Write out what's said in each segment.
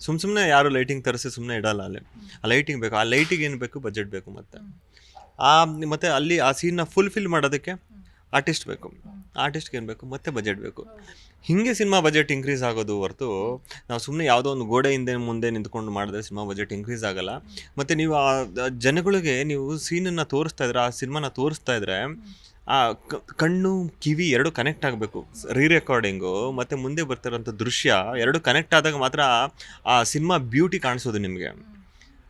ಸುಮ್ ಸುಮ್ಮನೆ ಯಾರು ಲೈಟಿಂಗ್ ತರಿಸಿ ಸುಮ್ಮನೆ ಇಡಲ್ಲ ಅಲ್ಲಿ. ಆ ಲೈಟಿಂಗ್ ಬೇಕು ಆ ಲೈಟಿಗೆ ಏನು ಬೇಕು ಬಜೆಟ್ ಬೇಕು ಮತ್ತೆ. ಆ ಮತ್ತೆ ಅಲ್ಲಿ ಆ ಸೀನ್ನ ಫುಲ್ಫಿಲ್ ಮಾಡೋದಕ್ಕೆ ಆರ್ಟಿಸ್ಟ್ ಬೇಕು. ಆರ್ಟಿಸ್ಟ್ಗೆ ಏನು ಬೇಕು ಮತ್ತೆ ಬಜೆಟ್ ಬೇಕು. ಹಿಂಗೆ ಸಿನಿಮಾ ಬಜೆಟ್ ಇನ್ಕ್ರೀಸ್ ಆಗೋದು ಹೊರತು ನಾವು ಸುಮ್ಮನೆ ಯಾವುದೋ ಒಂದು ಗೋಡೆ ಹಿಂದೆ ಮುಂದೆ ನಿಂತ್ಕೊಂಡು ಮಾಡಿದ್ರೆ ಸಿನಿಮಾ ಬಜೆಟ್ ಇನ್ಕ್ರೀಸ್ ಆಗಲ್ಲ. ಮತ್ತು ನೀವು ಆ ಆ ಜನಗಳಿಗೆ ನೀವು ಸೀನನ್ನು ತೋರಿಸ್ತಾ ಇದ್ರೆ ಆ ಸಿನಿಮಾನ ತೋರಿಸ್ತಾ ಇದ್ರೆ ಆ ಕಣ್ಣು, ಕಿವಿ ಎರಡು ಕನೆಕ್ಟ್ ಆಗಬೇಕು. ರೀ ರೆಕಾರ್ಡಿಂಗು ಮತ್ತು ಮುಂದೆ ಬರ್ತಿರೋಂಥ ದೃಶ್ಯ ಎರಡು ಕನೆಕ್ಟ್ ಆದಾಗ ಮಾತ್ರ ಆ ಸಿನಿಮಾ ಬ್ಯೂಟಿ ಕಾಣಿಸೋದು ನಿಮಗೆ.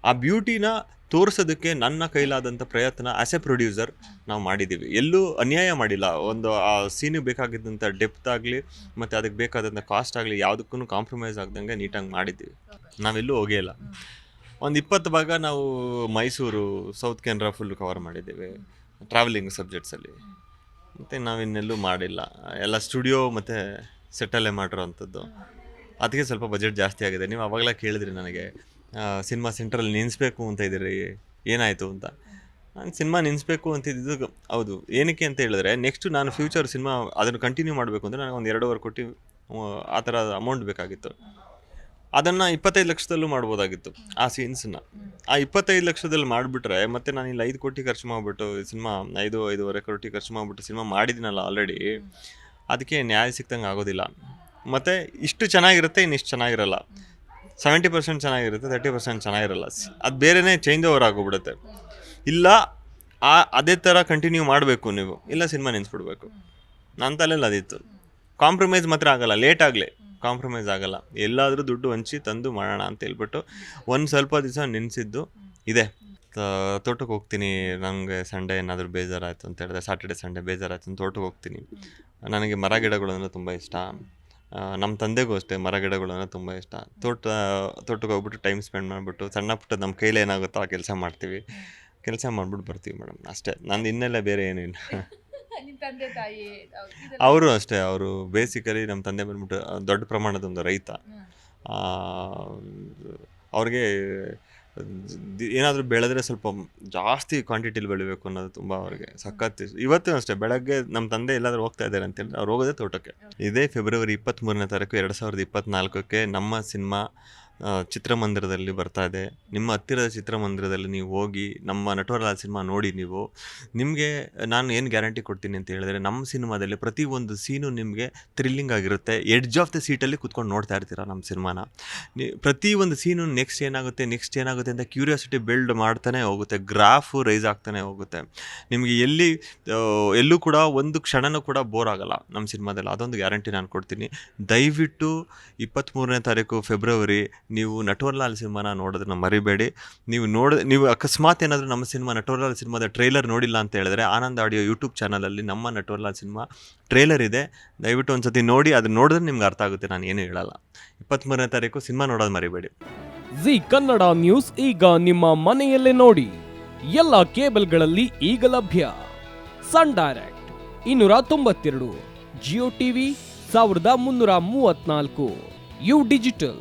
ಆ ಬ್ಯೂಟಿನ ತೋರಿಸೋದಕ್ಕೆ ನನ್ನ ಕೈಲಾದಂಥ ಪ್ರಯತ್ನ ಆಸ್ ಎ ಪ್ರೊಡ್ಯೂಸರ್ ನಾವು ಮಾಡಿದ್ದೀವಿ. ಎಲ್ಲೂ ಅನ್ಯಾಯ ಮಾಡಿಲ್ಲ. ಒಂದು, ಆ ಸೀನಿಗೆ ಬೇಕಾಗಿದ್ದಂಥ ಡೆಪ್ತ್ ಆಗಲಿ, ಮತ್ತು ಅದಕ್ಕೆ ಬೇಕಾದಂಥ ಕಾಸ್ಟ್ ಆಗಲಿ ಯಾವುದಕ್ಕೂ ಕಾಂಪ್ರಮೈಸ್ ಆಗ್ದಂಗೆ ನೀಟಾಗಿ ಮಾಡಿದ್ದೀವಿ. ನಾವೆಲ್ಲೂ ಇಲ್ಲ ಒಂದು ಇಪ್ಪತ್ತು ಭಾಗ ನಾವು Mysuru south Canara full cover ಮಾಡಿದ್ದೀವಿ. ಟ್ರಾವೆಲಿಂಗ್ ಸಬ್ಜೆಕ್ಟ್ಸಲ್ಲಿ ಮತ್ತು ನಾವಿನ್ನೆಲ್ಲೂ ಮಾಡಿಲ್ಲ. ಎಲ್ಲ ಸ್ಟುಡಿಯೋ ಮತ್ತು ಸೆಟ್ಟಲ್ಲೇ ಮಾಡಿರೋವಂಥದ್ದು ಅದಕ್ಕೆ ಸ್ವಲ್ಪ ಬಜೆಟ್ ಜಾಸ್ತಿ ಆಗಿದೆ. ನೀವು ಅವಾಗಲೇ ಕೇಳಿದ್ರಿ ನನಗೆ ಸಿನಿಮಾ ಸೆಂಟ್ರಲ್ಲಿ ನಿಲ್ಲಿಸ್ಬೇಕು ಅಂತ ಇದ್ದೀರಿ, ಏನಾಯಿತು ಅಂತ. ನಾನು ಸಿನಿಮಾ ನಿಲ್ಲಿಸ್ಬೇಕು ಅಂತಿದ್ದು ಹೌದು. ಏನಕ್ಕೆ ಅಂತ ಹೇಳಿದ್ರೆ ನೆಕ್ಸ್ಟು ನಾನು ಫ್ಯೂಚರ್ ಸಿನಿಮಾ ಅದನ್ನು ಕಂಟಿನ್ಯೂ ಮಾಡಬೇಕು ಅಂದರೆ ನನಗೆ ಒಂದು ಎರಡೂವರೆ ಕೋಟಿ, ಆ ಥರ ಅಮೌಂಟ್ ಬೇಕಾಗಿತ್ತು. ಅದನ್ನು ಇಪ್ಪತ್ತೈದು ಲಕ್ಷದಲ್ಲೂ ಮಾಡ್ಬೋದಾಗಿತ್ತು, ಆ ಸೀನ್ಸನ್ನ ಆ ಇಪ್ಪತ್ತೈದು ಲಕ್ಷದಲ್ಲಿ ಮಾಡಿಬಿಟ್ರೆ, ಮತ್ತೆ ನಾನು ಇಲ್ಲಿ ಐದು ಕೋಟಿ ಖರ್ಚು ಮಾಡಿಬಿಟ್ಟು ಸಿನಿಮಾ, ಐದು, ಐದೂವರೆ ಕೋಟಿ ಖರ್ಚು ಮಾಡಿಬಿಟ್ಟು ಸಿನಿಮಾ ಮಾಡಿದ್ದೀನಲ್ಲ ಆಲ್ರೆಡಿ ಅದಕ್ಕೆ ನ್ಯಾಯ ಸಿಕ್ತಂಗೆ ಆಗೋದಿಲ್ಲ. ಮತ್ತು ಇಷ್ಟು ಚೆನ್ನಾಗಿರುತ್ತೆ ಇನ್ನಿಷ್ಟು ಚೆನ್ನಾಗಿರಲ್ಲ. ಸೆವೆಂಟಿ ಪರ್ಸೆಂಟ್ ಚೆನ್ನಾಗಿರುತ್ತೆ ತರ್ಟಿ ಪರ್ಸೆಂಟ್ ಚೆನ್ನಾಗಿರಲ್ಲ. ಅದು ಬೇರೆನೇ ಚೇಂಜ್ ಓವರ್ ಆಗೋಗ್ಬಿಡುತ್ತೆ. ಇಲ್ಲ, ಆ, ಅದೇ ಥರ ಕಂಟಿನ್ಯೂ ಮಾಡಬೇಕು ನೀವು. ಇಲ್ಲ, ಸಿನಿಮಾ ನೆನ್ಸ್ಬಿಡ್ಬೇಕು. ನನ್ನ ತಲೆಯಲ್ಲಿ ಅದಿತ್ತು. ಕಾಂಪ್ರಮೈಸ್ ಮಾತ್ರ ಆಗಲ್ಲ ಲೇಟ್ ಆಗಲಿ. ಕಾಂಪ್ರಮೈಸ್ ಆಗಲ್ಲ. ಎಲ್ಲಾದರೂ ದುಡ್ಡು ಹಂಚಿ ತಂದು ಮಾಡೋಣ ಅಂತ ಹೇಳ್ಬಿಟ್ಟು ಒಂದು ಸ್ವಲ್ಪ ದಿವಸ ನೆನೆಸಿದ್ದು ಇದೆ. ತೋಟಕ್ಕೆ ಹೋಗ್ತೀನಿ ನನಗೆ ಸಂಡೇ ಏನಾದರೂ ಬೇಜಾರಾಯಿತು ಅಂತ ಹೇಳಿದ್ರೆ ಸಾಟರ್ಡೆ ಸಂಡೇ ಬೇಜಾರಾಯ್ತು ಅಂತ ತೋಟಕ್ಕೆ ಹೋಗ್ತೀನಿ. ನನಗೆ ಮರ ಗಿಡಗಳು ಅಂದರೆ ತುಂಬ ಇಷ್ಟ. ನಮ್ಮ ತಂದೆಗೂ ಅಷ್ಟೇ ಮರ ಗಿಡಗಳು ಅಂದರೆ ತುಂಬ ಇಷ್ಟ. ತೋಟ, ತೋಟಕ್ಕೆ ಹೋಗ್ಬಿಟ್ಟು ಟೈಮ್ ಸ್ಪೆಂಡ್ ಮಾಡಿಬಿಟ್ಟು ಸಣ್ಣ ಪುಟ್ಟ ನಮ್ಮ ಕೈಲಿ ಏನಾಗುತ್ತೋ ಆ ಕೆಲಸ ಮಾಡ್ತೀವಿ. ಕೆಲಸ ಮಾಡಿಬಿಟ್ಟು ಬರ್ತೀವಿ ಮೇಡಮ್ ಅಷ್ಟೇ. ನಂದು ಇನ್ನೆಲ್ಲ ಬೇರೆ ಏನಿಲ್ಲ. ತಂದೆ ತಾಯಿ ಅವರು ಅಷ್ಟೇ ಅವರು ಬೇಸಿಕಲಿ ನಮ್ಮ ತಂದೆ ಬಂದ್ಬಿಟ್ಟು ಆ, ದೊಡ್ಡ ಪ್ರಮಾಣದ ಒಂದು ರೈತ. ಅವ್ರಿಗೆ ಏನಾದರೂ ಬೆಳೆದ್ರೆ ಸ್ವಲ್ಪ ಜಾಸ್ತಿ ಕ್ವಾಂಟಿಟಿಲಿ ಬೆಳಿಬೇಕು ಅನ್ನೋದು ತುಂಬ ಅವ್ರಿಗೆ ಸಖತ್ ಇಷ್ಟ. ಇವತ್ತು ಅಷ್ಟೇ ಬೆಳಗ್ಗೆ ನಮ್ಮ ತಂದೆ ಎಲ್ಲಾದರೂ ಹೋಗ್ತಾ ಇದ್ದಾರೆ ಅಂತ ಹೇಳಿದ್ರೆ ಅವ್ರು ಹೋಗೋದೇ ತೋಟಕ್ಕೆ. ಇದೇ ಫೆಬ್ರವರಿ ಇಪ್ಪತ್ತ್ಮೂರನೇ ತಾರೀಕು ಎರಡು ಸಾವಿರದ ಇಪ್ಪತ್ತ್ನಾಲ್ಕಕ್ಕೆ ನಮ್ಮ ಸಿನಿಮಾ ಚಿತ್ರಮಂದಿರದಲ್ಲಿ ಬರ್ತಾ ಇದೆ. ನಿಮ್ಮ ಹತ್ತಿರದ ಚಿತ್ರಮಂದಿರದಲ್ಲಿ ನೀವು ಹೋಗಿ, ನಮ್ಮ ನಟವರಲಾಲ್ ಸಿನಿಮಾ ನೋಡಿ ನೀವು. ನಿಮಗೆ ನಾನು ಏನು ಗ್ಯಾರಂಟಿ ಕೊಡ್ತೀನಿ ಅಂತ ಹೇಳಿದ್ರೆ, ನಮ್ಮ ಸಿನಿಮಾದಲ್ಲಿ ಪ್ರತಿ ಒಂದು ಸೀನು ನಿಮಗೆ ಥ್ರಿಲ್ಲಿಂಗ್ ಆಗಿರುತ್ತೆ. ಎಡ್ಜ್ ಆಫ್ ದ ಸೀಟಲ್ಲಿ ಕುತ್ಕೊಂಡು ನೋಡ್ತಾ ಇರ್ತೀರ ನಮ್ಮ ಸಿನಿಮಾನ. ಒಂದು ಸೀನು ನೆಕ್ಸ್ಟ್ ಏನಾಗುತ್ತೆ ನೆಕ್ಸ್ಟ್ ಏನಾಗುತ್ತೆ ಅಂತ ಕ್ಯೂರಿಯಾಸಿಟಿ ಬಿಲ್ಡ್ ಮಾಡ್ತಾನೆ ಹೋಗುತ್ತೆ. ಗ್ರಾಫು ರೈಸ್ ಆಗ್ತಾನೆ ಹೋಗುತ್ತೆ. ನಿಮಗೆ ಎಲ್ಲಿ ಎಲ್ಲೂ ಕೂಡ ಒಂದು ಕ್ಷಣನೂ ಕೂಡ ಬೋರ್ ಆಗಲ್ಲ ನಮ್ಮ ಸಿನಿಮಾದಲ್ಲಿ. ಅದೊಂದು ಗ್ಯಾರಂಟಿ ನಾನು ಕೊಡ್ತೀನಿ. ದಯವಿಟ್ಟು ಇಪ್ಪತ್ತ್ಮೂರನೇ ತಾರೀಕು ಫೆಬ್ರವರಿ ನೀವು ನಟವರ್ಲಾಲ್ ಸಿನಿಮಾನ ನೋಡೋದನ್ನ ಮರಿಬೇಡಿ. ನೀವು ನೋಡ, ನೀವು ಅಕಸ್ಮಾತ್ ಏನಾದರೂ ನಮ್ಮ ಸಿನಿಮಾ ನಟವರ್ಲಾಲ್ ಸಿನಿಮಾದ ಟ್ರೈಲರ್ ನೋಡಿಲ್ಲ ಅಂತ ಹೇಳಿದ್ರೆ ಆನಂದ್ ಆಡಿಯೋ ಯೂಟ್ಯೂಬ್ ಚಾನಲಲ್ಲಿ ನಮ್ಮ ನಟವರ್ಲಾಲ್ ಸಿನಿಮಾ ಟ್ರೈಲರ್ ಇದೆ. ದಯವಿಟ್ಟು ಒಂದ್ಸತಿ ನೋಡಿ, ಅದನ್ನ ನೋಡಿದ್ರೆ ನಿಮ್ಗೆ ಅರ್ಥ ಆಗುತ್ತೆ, ನಾನು ಏನು ಹೇಳಲ್ಲ. ಇಪ್ಪತ್ತ್ಮೂರನೇ ತಾರೀಕು ಸಿನಿಮಾ ನೋಡೋದು ಮರಿಬೇಡಿ. ಜಿ ಕನ್ನಡ ನ್ಯೂಸ್ ಈಗ ನಿಮ್ಮ ಮನೆಯಲ್ಲೇ ನೋಡಿ. ಎಲ್ಲ ಕೇಬಲ್ಗಳಲ್ಲಿ ಈಗ ಲಭ್ಯ. ಸನ್ ಡೈರೆಕ್ಟ್ ಇನ್ನೂರ ತೊಂಬತ್ತೆರಡು, ಜಿಯೋ ಟಿವಿ ಸಾವಿರದ ಮುನ್ನೂರ ಮೂವತ್ನಾಲ್ಕು ಯು ಡಿಜಿಟಲ್.